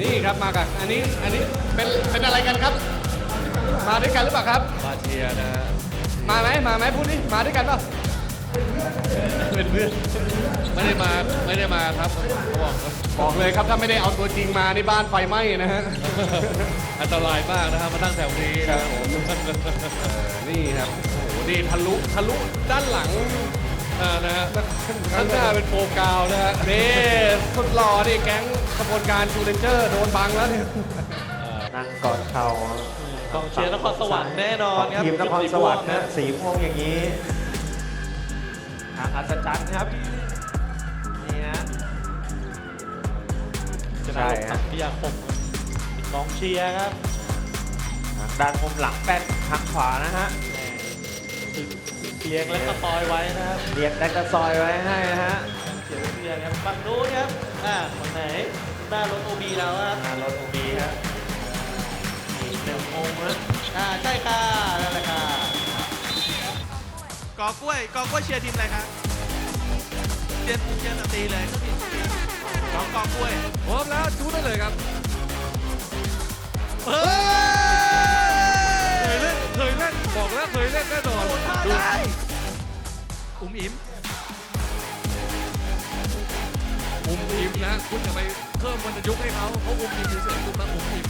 นี่ครับมากันอันนี้อันนี้เป็นเป็นอะไรกันครับ มาด้วยกันหรือเปล่าครับ มาเชียร์นะฮะมาไหมมาไหมพูดดิมาด้วยกันเปล่าเป็นเพื่อนไม่ได้มาไม่ได้มาครับเขาบอกบอกเลยครับถ้าไม่ได้เอาตัวจริงมานี่บ้านไฟไหม้นะฮะอันตรายมากนะฮะมาตั้งแถวนี้นะนี่ครับโอ้โหนี่ทะลุทะลุด้านหลัง อ่านะฮะข้างหน้าเป็นโฟกาวนะฮะนี่สุดหล่อนี่แก๊งขบวนการชูเลนเจอร์โดนบังแล้วเนี่ยนั่งกอดเข่ากองเชียร์นครสวรรค์แน่นอนครับทีมนครสวรรค์ชุดนะสีม่วงอย่างนี้ทางอัศจรรย์ครับนี่ฮะสีม่วงใช่ชนะฮะพิยาคมกองเชียร์ครับทางด้านมุมหลังแป้นทางขวานะฮะ เลี้ยงและสปอยไว้นะครับเรียกแดกกระซอยไว้ให้นะฮะเชียร์เชียร์ครับฝั่งนู้นครับอ่าฝั่งไหนหน้ารถโอบีแล้วครับมารถโอบีฮะอีกหนึ่งองค์นะอ่าใช่ค่ะนั่นแหละค่ะกอกล้วยกอกล้วยเชียร์ทีมอะไรครับเชียร์เชียร์สตรีเลยก็มีน้องกอกล้วยพร้อมแล้วชูได้เลยครับเฮ้ยเคยเล่นเคยเล่นบอกแล้วเคยเล่นแน่นอนโดนท่าดูได้ อุ้มอิมอุ้มอิมนะ คุณอย่าไปเพิ่มวรรณยุกต์ให้เขาเขาอุ้มอิมเฉยๆคุณมาอุ้มอิม